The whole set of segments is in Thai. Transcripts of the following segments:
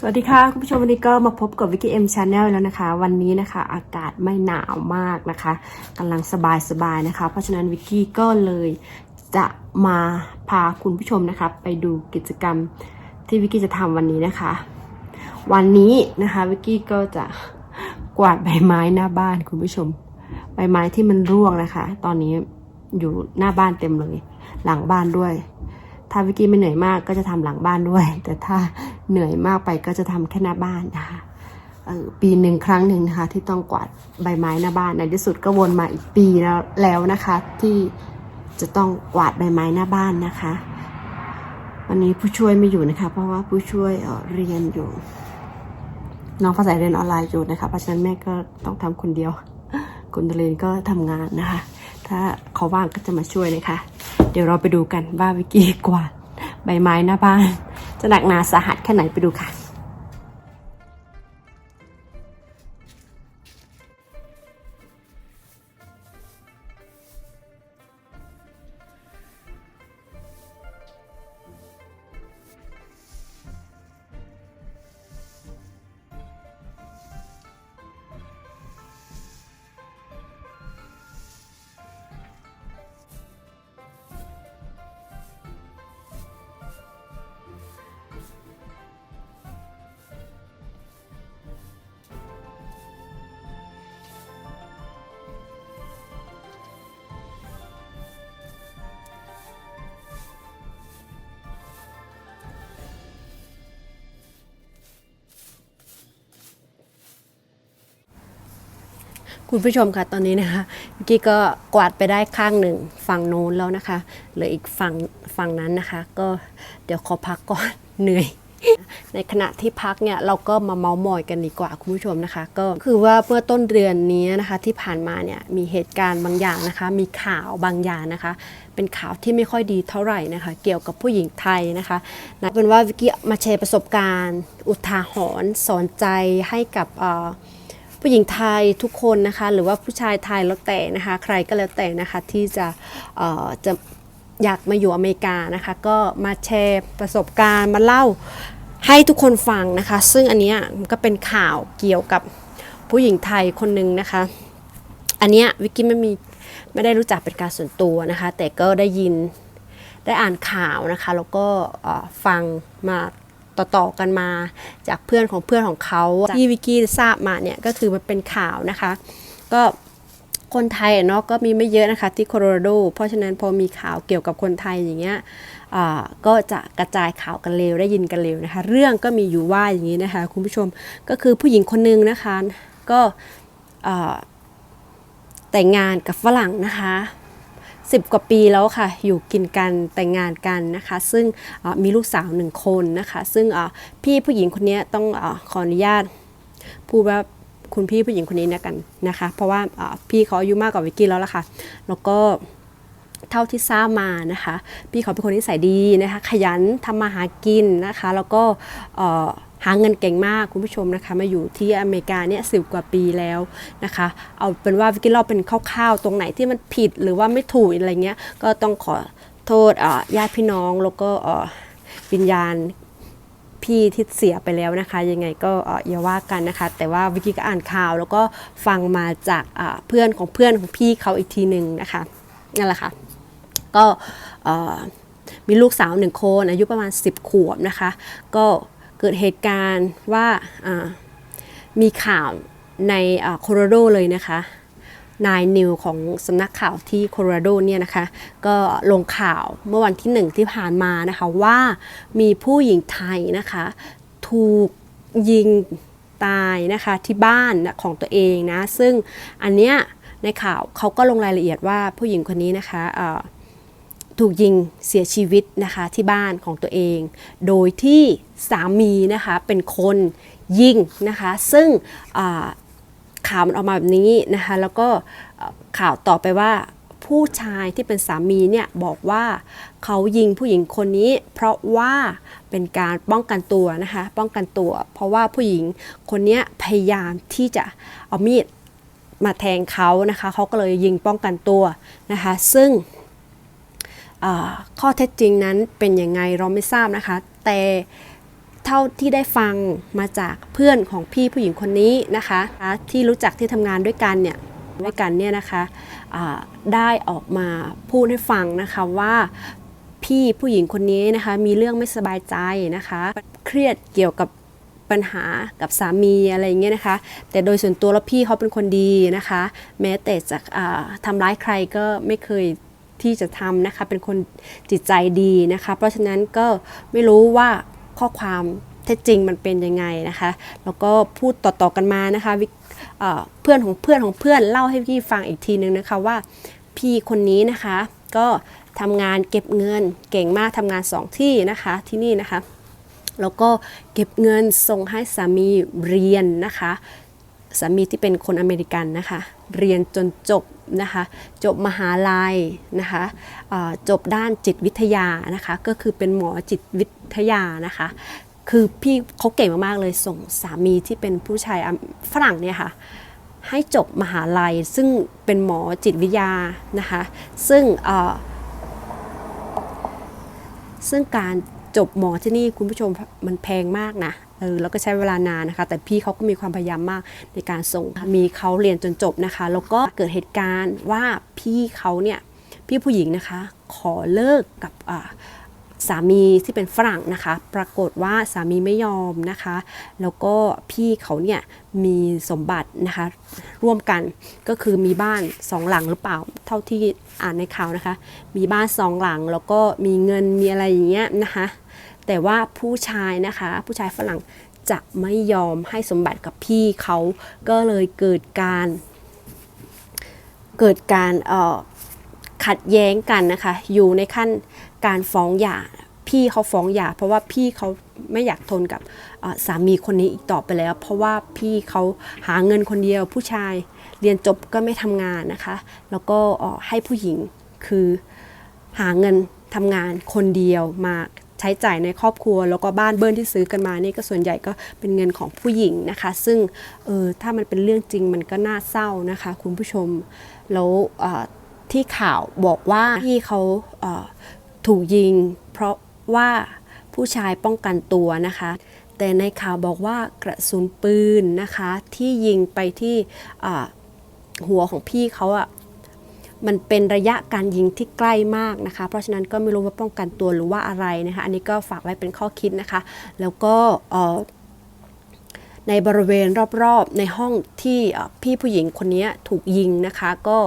สวัสดีค่ะ คุณผู้ชมวันนี้ก็มาพบกับวิกกี้เอ็มชาแนลแล้วนะคะ วันนี้นะคะ อากาศไม่หนาวมากนะคะกำลังสบายสบายๆนะคะ เพราะฉะนั้นวิกกี้ก็เลยจะมาพาคุณผู้ชมนะคะ ไปดูกิจกรรมที่วิกกี้จะทำวันนี้นะคะ วันนี้นะคะวิกกี้ก็จะกวาดใบไม้หน้าบ้านคุณผู้ชม ใบไม้ที่มันร่วงนะคะ ตอนนี้อยู่หน้าบ้านเต็มเลย หลังบ้านด้วย ถ้าวิกี้ไม่เหนื่อยมากก็จะทำหลังบ้านด้วย แต่ถ้าเหนื่อยมากไปก็จะทำแค่หน้าบ้านนะคะปีหนึ่งครั้งหนึ่งนะคะ ที่ต้องกวาดใบไม้หน้าบ้านในที่สุดก็วนมาอีกปีแล้วแล้วนะคะ ที่จะต้องกวาดใบไม้หน้าบ้านนะคะ วันนี้ผู้ช่วยไม่อยู่นะคะ เพราะว่าผู้ช่วยเออเรียนอยู่ น้องภาษาเรียนออนไลน์อยู่นะคะเพราะฉะนั้นแม่ก็ต้องทำคนเดียวคุณตะเลนก็ทำงานนะคะ ถ้าเขาว่างก็จะมาช่วยนะคะ เดี๋ยวเราไปดูกันว่าวิกกี้กวาดใบไม้หน้าบ้าน จะหนักหนาสาหัสแค่ไหนไปดูค่ะ คุณผู้ชมคะตอนนี้นะคะวิกกี้ก็กวาดไปได้ข้างหนึ่งฝั่งโน้นแล้วนะคะเหลืออีกฝั่งฝั่งนั้นนะคะ ก็เดี๋ยวขอพักก่อนเหนื่อย ในขณะที่พักเนี่ยเราก็มาเมาส์มอยกันดีกว่าคุณผู้ชมนะคะ ก็คือว่าเมื่อต้นเดือนนี้นะคะที่ผ่านมาเนี่ยมีเหตุการณ์บางอย่างนะคะ มีข่าวบางอย่างนะคะ เป็นข่าวที่ไม่ค่อยดีเท่าไหร่นะคะ เกี่ยวกับผู้หญิงไทยนะคะนะเป็นว่าวิกกี้มาแชร์ประสบการณ์ อุทาหรณ์สอนใจให้กับเอ่อ ผู้หญิงไทยทุกคนนะคะ หรือว่าผู้ชายไทยแล้วแต่นะคะ ใครก็แล้วแต่นะคะที่จะจะอยากมาอยู่อเมริกานะคะ ก็มาแชร์ประสบการณ์มาเล่าให้ทุกคนฟังนะคะ ซึ่งอันเนี้ยก็เป็นข่าวเกี่ยวกับผู้หญิงไทยคนหนึ่งนะคะ อันเนี้ยวิกกี้ไม่มีไม่ได้รู้จักเป็นการส่วนตัวนะคะ แต่ก็ได้ยินได้อ่านข่าวนะคะ แล้วก็ฟังมา ต่อๆกันมา จากเพื่อนของเพื่อนของเขาที่วิกกี้ทราบมาเนี่ยก็คือมันเป็นข่าวนะคะ ก็คนไทยเนาะก็มีไม่เยอะนะคะที่โคโลราโด เพราะฉะนั้นพอมีข่าวเกี่ยวกับคนไทยอย่างเงี้ยก็จะกระจายข่าวกันเร็วได้ยินกันเร็วนะคะ เรื่องก็มีอยู่ว่าอย่างนี้นะคะคุณผู้ชมก็คือผู้หญิงคนนึงนะคะ ก็แต่งงานกับฝรั่งนะคะ สิบกว่าปีแล้วค่ะ อยู่กินกันแต่งงานกันนะคะ ซึ่งมีลูกสาวหนึ่งคนนะคะ ซึ่งพี่ผู้หญิงคนนี้ต้องอขออนุญาตพูดว่าคุณพี่ผู้หญิงคนนี้นะกันนะคะ เพราะว่าพี่เขาอายุมากกว่าวิกกี้แล้วล่ะค่ะ แล้วก็เท่าที่ทราบมานะคะ พี่เขาเป็นคนนิสัยดีนะคะ ขยันทำมาหากินนะคะ แล้วก็ หาเงินเก่งมากคุณผู้ชมนะคะมาอยู่ที่อเมริกาเนี่ยสิบกว่าปีแล้วนะคะ เอาเป็นว่าวิกกี้เล่าเป็นคร่าวๆ ตรงไหนที่มันผิดหรือว่าไม่ถูกอะไรเงี้ยก็ต้องขอโทษญาติพี่น้องแล้วก็วิญญาณพี่ที่เสียไปแล้วนะคะ ยังไงก็อย่าว่ากันนะคะ แต่ว่าวิกกี้ก็อ่านข่าวแล้วก็ฟังมาจากเพื่อนของเพื่อนของพี่เขาอีกทีหนึ่งนะคะนั่นแหละค่ะก็มีลูกสาวหนึ่งคนอายุประมาณ 10 ขวบนะคะ ก็ เกิดเหตุการณ์ว่ามีข่าวในโคโลราโดเลยนะคะนายนิวของสำนักข่าวที่โคโลราโดเนี่ยนะคะ ก็ลงข่าวเมื่อวันที่หนึ่งที่ผ่านมานะคะว่ามีผู้หญิงไทยนะคะ ถูกยิงตายนะคะที่บ้านของตัวเองนะ ซึ่งอันเนี้ยในข่าวเขาก็ลงรายละเอียดว่าผู้หญิงคนนี้นะคะเถูกยิงเสียชีวิตนะคะที่บ้านของตัวเอง โดยที่สามีนะคะเป็นคนยิงนะคะ ซึ่งข่าวมันออกมาแบบนี้นะคะแล้วก็ข่าวต่อไปว่าผู้ชายที่เป็นสามีเนี่ยบอกว่าเขายิงผู้หญิงคนนี้ เพราะว่าเป็นการป้องกันตัวนะคะป้องกันตัว เพราะว่าผู้หญิงคนนี้พยายามที่จะเอามีดมาแทงเขานะคะเขาก็เลยยิงป้องกันตัวนะคะ ซึ่ง ข้อเท็จจริงนั้นเป็นยังไงเราไม่ทราบนะคะ แต่เท่าที่ได้ฟังมาจากเพื่อนของพี่ผู้หญิงคนนี้นะคะ ที่รู้จักที่ทำงานด้วยกันเนี่ยด้วยกันเนี่ยนะคะได้ออกมาพูดให้ฟังนะคะว่าพี่ผู้หญิงคนนี้นะคะมีเรื่องไม่สบายใจนะคะ เครียดเกี่ยวกับปัญหากับสามีอะไรอย่างเงี้ยนะคะ แต่โดยส่วนตัวแล้วพี่เขาเป็นคนดีนะคะ แม้แต่จะทำร้ายใครก็ไม่เคย ที่จะทำนะคะ เป็นคนจิตใจดีนะคะ เพราะฉะนั้นก็ไม่รู้ว่าข้อความเท็จจริงมันเป็นยังไงนะคะ แล้วก็พูดต่อๆกันมานะคะเอ่อเพื่อนของเพื่อนของเพื่อนเล่าให้พี่ฟังอีกทีนึงนะคะว่าพี่คนนี้นะคะก็ทำงานเก็บเงินเก่งมากทำงานสองที่นะคะที่นี่นะคะ แล้วก็เก็บเงินส่งให้สามีเรียนนะคะสามีที่เป็นคนอเมริกันนะคะ เรียนจนจบนะคะจบมหาลัยนะคะจบด้านจิตวิทยานะคะก็คือเป็นหมอจิตวิทยานะคะคือพี่เขาเก่งมากๆเลยส่งสามีที่เป็นผู้ชายฝรั่งเนี่ยค่ะให้จบมหาลัยซึ่งเป็นหมอจิตวิทยานะคะซึ่งซึ่งการจบหมอที่นี่คุณผู้ชมมันแพงมากนะ เออแล้วก็ใช้เวลานานนะคะ แต่พี่เขาก็มีความพยายามมากในการส่งมีเขาเรียนจนจบนะคะ แล้วก็เกิดเหตุการณ์ว่าพี่เขาเนี่ยพี่ผู้หญิงนะคะ ขอเลิกกับสามีที่เป็นฝรั่งนะคะ ปรากฏว่าสามีไม่ยอมนะคะ แล้วก็พี่เขาเนี่ยมีสมบัตินะคะ ร่วมกันก็คือมีบ้านสองหลังหรือเปล่า เท่าที่อ่านในข่าวนะคะ มีบ้านสองหลังแล้วก็มีเงินมีอะไรอย่างเงี้ยนะคะ แต่ว่าผู้ชายนะคะ ผู้ชายฝรั่งจะไม่ยอมให้สมบัติกับพี่เขาก็เลยเกิดการ เกิดการขัดแย้งกันนะคะ อยู่ในขั้นการฟ้องหย่าพี่เขาฟ้องหย่าเพราะว่าพี่เขาไม่อยากทนกับสามีคนนี้อีกต่อไปแล้ว เพราะว่าพี่เขาหาเงินคนเดียว ผู้ชายเรียนจบก็ไม่ทำงานนะคะ แล้วก็ให้ผู้หญิงคือหาเงินทำงานคนเดียวมา ใช้จ่ายในครอบครัว แล้วก็บ้านเบิ้ลที่ซื้อกันมานี่ก็ส่วนใหญ่ก็เป็นเงินของผู้หญิงนะคะ ซึ่งเออถ้ามันเป็นเรื่องจริงมันก็น่าเศร้านะคะ คุณผู้ชมแล้วที่ข่าวบอกว่าพี่เขาเถูกยิง เพราะว่าผู้ชายป้องกันตัวนะคะ แต่ในข่าวบอกว่ากระสุนปืนนะคะ ที่ยิงไปที่หัวของพี่เขาอะ มันเป็นระยะการยิงที่ใกล้มากนะคะ เพราะฉะนั้นก็ไม่รู้ว่าป้องกันตัวหรือว่าอะไรนะคะ อันนี้ก็ฝากไว้เป็นข้อคิดนะคะ แล้วก็ในบริเวณรอบๆในห้องที่พี่ผู้หญิงคนนี้ถูกยิงนะคะ ก็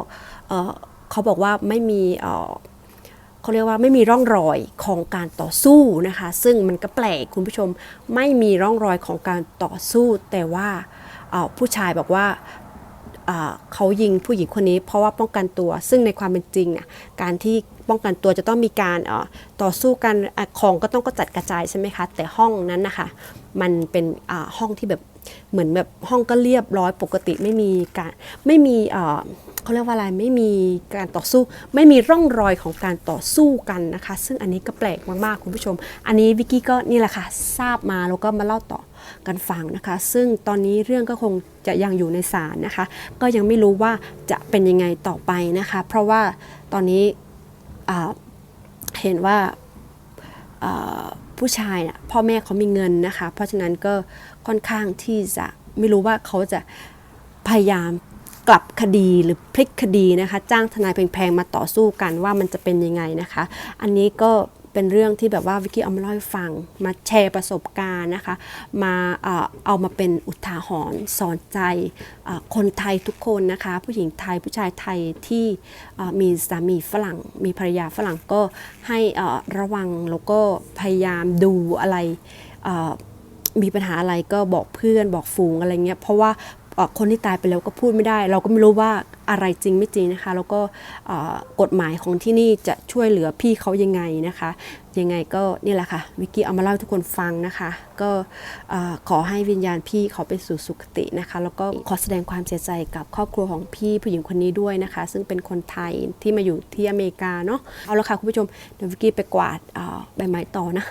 เขาบอกว่าไม่มีเขาเรียกว่าไม่มีร่องรอยของการต่อสู้นะคะ ซึ่งมันก็แปลกคุณผู้ชมไม่มีร่องรอยของการต่อสู้ แต่ว่าผู้ชายบอกว่า เขายิงผู้หญิงคนนี้เพราะว่าป้องกันตัว ซึ่งในความเป็นจริงน่ยการที่ป้องกันตัวจะต้องมีการต่อสู้กันอของก็ต้องกระจัดกระจายใช่ไหมคะ แต่ห้องนั้นนะคะ มันเป็นห้องที่แบบเหมือนแบบห้องก็เรียบร้อยปกติไม่มีการไม่มีเขาเรียกว่าอะไรไม่มีการต่อสู้ ไม่มีร่องรอยของการต่อสู้กันนะคะ ซึ่งอันนี้ก็แปลกมากๆคุณผู้ชม อันนี้วิกกี้ก็นี่แหละค่ะทราบมาแล้วก็มาเล่าต่อกันฟังนะคะ ซึ่งตอนนี้เรื่องก็คงจะยังอยู่ในศาลนะคะ ก็ยังไม่รู้ว่าจะเป็นยังไงต่อไปนะคะ เพราะว่าตอนนี้เห็นว่า ผู้ชายน่ะพ่อแม่เขามีเงินนะคะ เพราะฉะนั้นก็ค่อนข้างที่จะไม่รู้ว่าเขาจะพยายามกลับคดีหรือพลิกคดีนะคะ จ้างทนายแพงๆมาต่อสู้กันว่ามันจะเป็นยังไงนะคะ อันนี้ก็ เป็นเรื่องที่แบบว่าวิกกี้เอามาเล่าให้ฟัง มาแชร์ประสบการณ์นะคะ มาเอามาเป็นอุทาหรณ์สอนใจคนไทยทุกคนนะคะ ผู้หญิงไทยผู้ชายไทยที่มีสามีฝรั่ง มีภรรยาฝรั่งก็ให้ระวังแล้วก็พยายามดูอะไรมีปัญหาอะไรก็บอกเพื่อนบอกฝูงอะไรเงี้ยเพราะว่า คนที่ตายไปแล้วก็พูดไม่ได้ เราก็ไม่รู้ว่าอะไรจริงไม่จริงนะคะ แล้วก็กฎหมายของที่นี่จะช่วยเหลือพี่เขายังไงนะคะ ยังไงก็นี่แหละค่ะวิกกี้เอามาเล่าทุกคนฟังนะคะ ก็ขอให้วิญญาณพี่เขาไปสู่สุคตินะคะ แล้วก็ขอแสดงความเสียใจกับครอบครัวของพี่ผู้หญิงคนนี้ด้วยนะคะ ซึ่งเป็นคนไทยที่มาอยู่ที่อเมริกาเนาะเอาละค่ะคุณผู้ชมเดี๋ยววิกกี้ไปกวาดใบไม้ต่อนะ